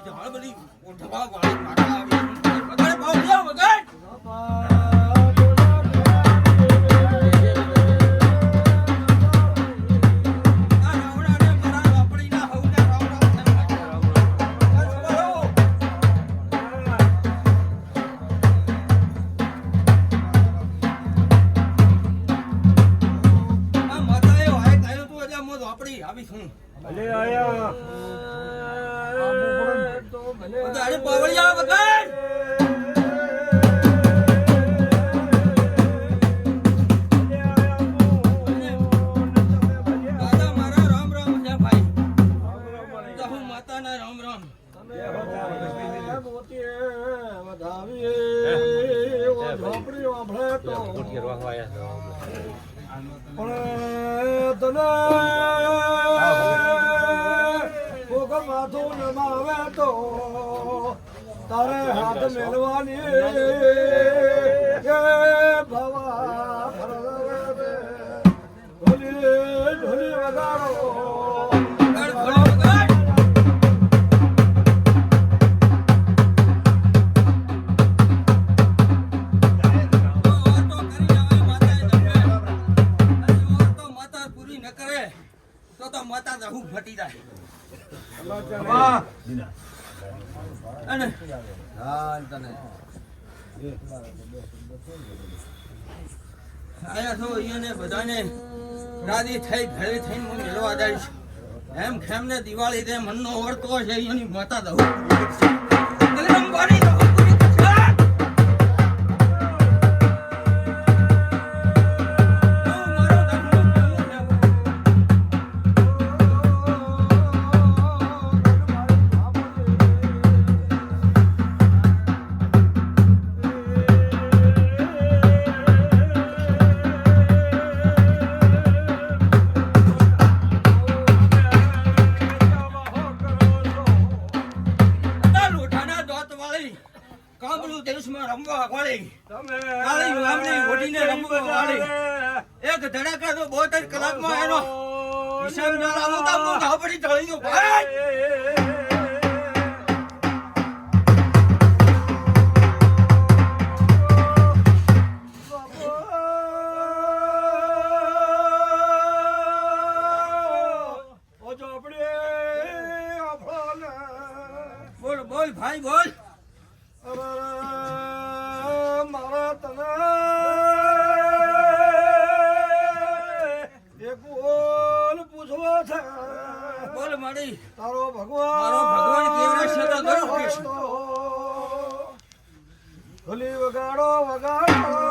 已经完了吗？你，我他妈管了，છું ભલે આયા. અરે પાવળિયા વગર દાદા મારા રામ રામ છે ભાઈ. જહુ માતાના રામ રામ. પણ તને કોક માથું નમાવે તો તારે હાથ મેળવાની. જાય. અને આયા છો એને બધાને રાજી થઈ ઘરે થઈને હું મેળવા જઈશ એમ ખેમને દિવાળી તે મનનો ઓળતો છે એની માતા દઉં કાબલું દેશમાં રમવા વાળી. કાળી લાંબડી ઓઢીને રમવા વાળી. એક ધડાકા તો બોતેર કલાકમાં એનો હિસાબ ના લાવો તો હું ધાપડી ઢળી દઉં ભાઈ! બોલ ભાઈ બોલ. બોલ પૂછવો છે. બોલ મળી તારો ભગવાન મારો ભગવાન કેવડો છે તો ગળું કૃષ્ણ. ભલી વગાડો વગાડો.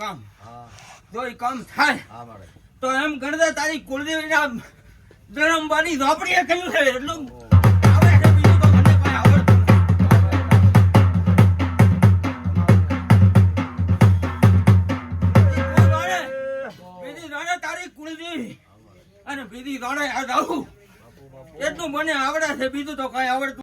કામ? જો એ કામ થાય તો એમ ગણતા તારી કુળદેવીના જન્મવાની ઝોપડીએ કહ્યું છે. એટલું અને બીજી જાણે આ આવું એટલું મને આવડે છે બીજું તો કઈ આવડતું